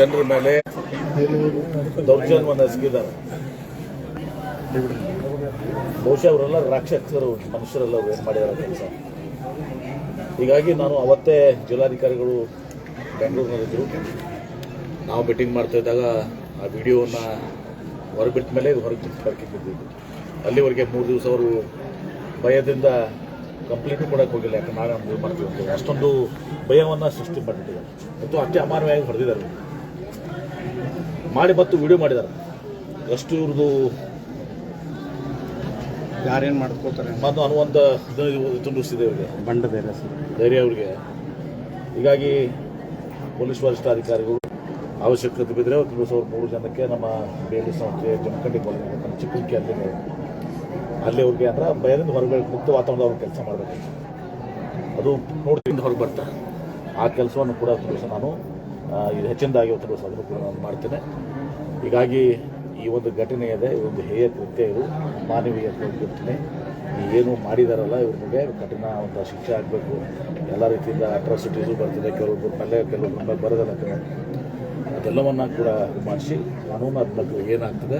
ಜನರ ಮೇಲೆ ದೌರ್ಜನ್ಯವನ್ನು ಎಸಗಿದ್ದಾರೆ. ಬಹುಶಃ ಅವರೆಲ್ಲ ರಾಕ್ಷಸರು, ಮನುಷ್ಯರೆಲ್ಲ ಅವ್ರು ಏನು ಮಾಡಿದಾರೆ ಕೆಲಸ? ಹೀಗಾಗಿ ನಾನು ಅವತ್ತೇ ಜಿಲ್ಲಾಧಿಕಾರಿಗಳು ಬೆಂಗಳೂರಿನಲ್ಲಿದ್ದರು ನಾವು ಮೀಟಿಂಗ್ ಮಾಡ್ತಾ ಇದ್ದಾಗ ಆ ವಿಡಿಯೋವನ್ನು ಹೊರಬಿಟ್ಟ ಮೇಲೆ ಇದು ಹೊರಗೆ ಬರ್ಕಿದ್ದು ಅಲ್ಲಿವರೆಗೆ ಮೂರು ದಿವಸ ಅವರು ಭಯದಿಂದ ಕಂಪ್ಲೇಂಟ್ ಕೊಡೋಕ್ಕೆ ಹೋಗಿಲ್ಲ. ಯಾಕೆ ಇದು ಮಾಡ್ತೀವಿ ಅಂತ ಅಷ್ಟೊಂದು ಭಯವನ್ನು ಸೃಷ್ಟಿ ಮಾಡಿಬಿಟ್ಟಿದ್ದಾರೆ ಮತ್ತು ಅಷ್ಟೇ ಅಮಾನವಾಗಿ ಹೊಡೆದಿದ್ದಾರೆ. ಮಾಡಿ ಮತ್ತು ವಿಡಿಯೋ ಮಾಡಿದ್ದಾರೆ ಅಷ್ಟು ಇವ್ರದ್ದು ಯಾರೇನು ಮಾಡ್ಕೋತಾರೆ ಮತ್ತು ಅನ್ನುವಂಥ ತುಂಬಿಸಿದೆ ಇವ್ರಿಗೆ. ಬಂಡ ಬೇರೆ ಸರ್. ಧೈರ್ಯ ಅವರಿಗೆ. ಹೀಗಾಗಿ ಪೊಲೀಸ್ ವರಿಷ್ಠಾಧಿಕಾರಿಗಳು ಅವಶ್ಯಕತೆ ಬಿದ್ದರೆ ಒಂದು ದಿವಸ ಅವ್ರು ಮೂರು ಜನಕ್ಕೆ ನಮ್ಮ ಬೇಲಿ ಸಂಸ್ಥೆ ಜಮಖಂಡಿ ಕಾಲೇಜ್ ನಮ್ಮ ಚಿಕ್ಕಿ ಅಲ್ಲಿ ಅಲ್ಲಿ ಅವ್ರಿಗೆ ಅಂದ್ರೆ ಭಯದಿಂದ ಹೊರಗಡೆ ಮುಕ್ತ ವಾತಾವರಣದ ಅವ್ರು ಕೆಲಸ ಮಾಡಬೇಕು. ಅದು ನೋಡ್ತಿಂದ ಹೊರಗೆ ಬರ್ತಾರೆ. ಆ ಕೆಲಸವನ್ನು ಕೂಡ ನಾನು. ಇದು ಹೆಚ್ಚಿನದಾಗಿ ಒತ್ತಡ ಸಾಧನೆ ಕೂಡ ನಾನು ಮಾಡ್ತೇನೆ. ಹೀಗಾಗಿ ಈ ಒಂದು ಘಟನೆ ಇದೆ, ಈ ಒಂದು ಹೇಯ ಕೃತ್ಯ ಇದು. ಮಾನವೀಯ ಈ ಏನು ಮಾಡಿದಾರಲ್ಲ ಇವ್ರಿಗೆ ಕಠಿಣ ಒಂದು ಶಿಕ್ಷೆ ಆಗಬೇಕು. ಎಲ್ಲ ರೀತಿಯಿಂದ ಅಟ್ರಾಸಿಟೀಸು ಬರ್ತದೆ ಕೆಲವೊಬ್ಬರು ಮೇಲೆ ಕೆಲವೊಬ್ಬರ ಮೇಲೆ ಬರೋದಲ್ಲ ಅದೆಲ್ಲವನ್ನು ಕೂಡ ಮಾಡಿಸಿ, ಕಾನೂನಾತ್ಮಕ ಏನಾಗ್ತದೆ,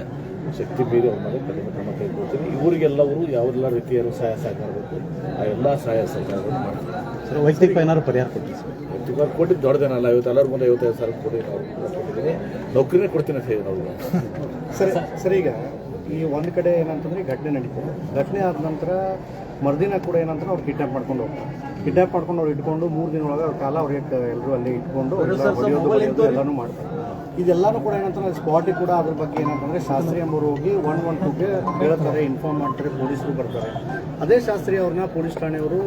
ಶಕ್ತಿ ಮೀರಿ ಅವ್ರ ಮೇಲೆ ಕಠಿಣ ಕ್ರಮ ಕೈಗೊಳ್ತೀನಿ ಇವರಿಗೆಲ್ಲವರು ಯಾವೆಲ್ಲ ರೀತಿಯ ಸಹಾಯ ಸಹಕಾರ ಬೇಕು, ಆ ಎಲ್ಲ ಸಹಾಯ ಸಹಕಾರವನ್ನು ಮಾಡ್ತೀವಿ ಸರ್, ವೈಯಕ್ತಿಕ ಏನಾದ್ರು ಪರಿಹಾರ ಕೊಡ್ತೀವಿ ಸರ್? ವ್ಯಕ್ತಿಗತ ಕೊಟ್ಟಿದ್ದು ದೊಡ್ಡದೇನಲ್ಲ ಇವತ್ತು ಎಲ್ಲರ ಮುಂದೆ ಐವತ್ತೈದು ಸಾವಿರ ಕೊಡಿ ನಾವು ಕೊಟ್ಟಿದ್ದೀನಿ. ನೌಕರಿನೇ ಕೊಡ್ತೀನಿ ಅಂತ ಹೇಳಿ ನಾವು. ಸರಿ ಸರ್ ಈಗ ಈ ಒಂದು ಕಡೆ ಏನಂತಂದ್ರೆ ಈ ಘಟನೆ ನಡೀತದೆ. ಘಟನೆ ಆದ ನಂತರ ಮರುದಿನ ಕೂಡ ಏನಂತಂದ್ರೆ ಅವ್ರು ಕಿಡ್ನಾಪ್ ಮಾಡ್ಕೊಂಡು ಹೋಗ್ತಾರೆ. ಕಿಡ್ನಾಪ್ ಮಾಡ್ಕೊಂಡು ಅವ್ರು ಇಟ್ಕೊಂಡು ಮೂರು ದಿನ ಒಳಗೆ ಅವ್ರ ಕಾಲ ಅವ್ರಿಗೆ ಎಲ್ಲರೂ ಅಲ್ಲಿ ಇಟ್ಕೊಂಡು ಎಲ್ಲರೂ ಎಲ್ಲನೂ ಮಾಡ್ತಾರೆ. ಇದೆಲ್ಲನೂ ಕೂಡ ಏನಂತಂದ್ರೆ ಸ್ಪಾಟಿಗೆ ಕೂಡ ಅದ್ರ ಬಗ್ಗೆ ಏನಂತಂದ್ರೆ ಶಾಸ್ತ್ರಿ ಎಂಬರು ಹೋಗಿ ಒನ್ ಒನ್ ಟೂಗೆ ಹೇಳ್ತಾರೆ ಇನ್ಫಾರ್ಮ್ ಮಾಡ್ತಾರೆ, ಪೊಲೀಸರು ಬರ್ತಾರೆ. ಅದೇ ಶಾಸ್ತ್ರಿ ಅವ್ರನ್ನ police ಠಾಣೆಯವರು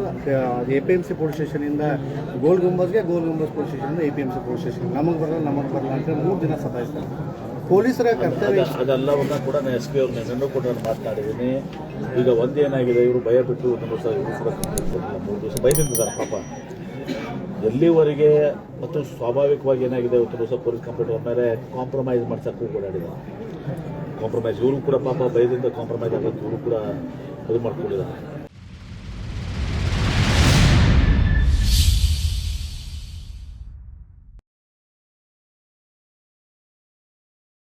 A P M C police ಸ್ಟೇಷನಿಂದ ಗೋಲ್ ಗುಂಬಸ್ಗೆ Gol Gumbaz police ಸ್ಟೇಷನಿಂದ A P M C police station ನಮಗೆ ಬರಲ್ಲ ನಮಗೆ ಬರಲ್ಲ ಅಂತ ಮೂರು ದಿನ ಸತಾಯಿಸ್ತಾರೆ. ಪೊಲೀಸರ ಕರ್ತವ್ಯ ಅದ- ಅದೆಲ್ಲವನ್ನ ಕೂಡ ನಾನು ಎಸ್ ಪಿ ಅವ್ರ ನೆನ್ನೆನೂ ಕೂಡ ನಾನು ಮಾತನಾಡಿದ್ದೀನಿ ಈಗ ಒಂದೇನಾಗಿದೆ, ಇವರು ಭಯ ಬಿಟ್ಟು ಒಂದು ಕಂಪ್ಲೇಂಟ್ ಮೂರು ದಿವಸ ಪಾಪ. ಎಲ್ಲಿವರೆಗೆ ಮತ್ತು ಸ್ವಾಭಾವಿಕವಾಗಿ ಏನಾಗಿದೆ ಉತ್ತರ ಹೊಸ ಪೊಲೀಸ್ ಕಂಪ್ಲೇಂಟ್ ಮೇಲೆ ಕಾಂಪ್ರಮೈಸ್ ಮಾಡ್ಸೋಕ್ಕೂ ಓಡಾಡಿದ್ದಾರೆ ಕಾಂಪ್ರಮೈಸ್ ಇವರು ಕೂಡ ಪಾಪ ಭಯದಿಂದ ಕಾಂಪ್ರಮೈಸ್ ಆಗೋದು ಇವರು ಕೂಡ ಇದು ಮಾಡ್ಕೊಂಡಿದ್ದಾರೆ.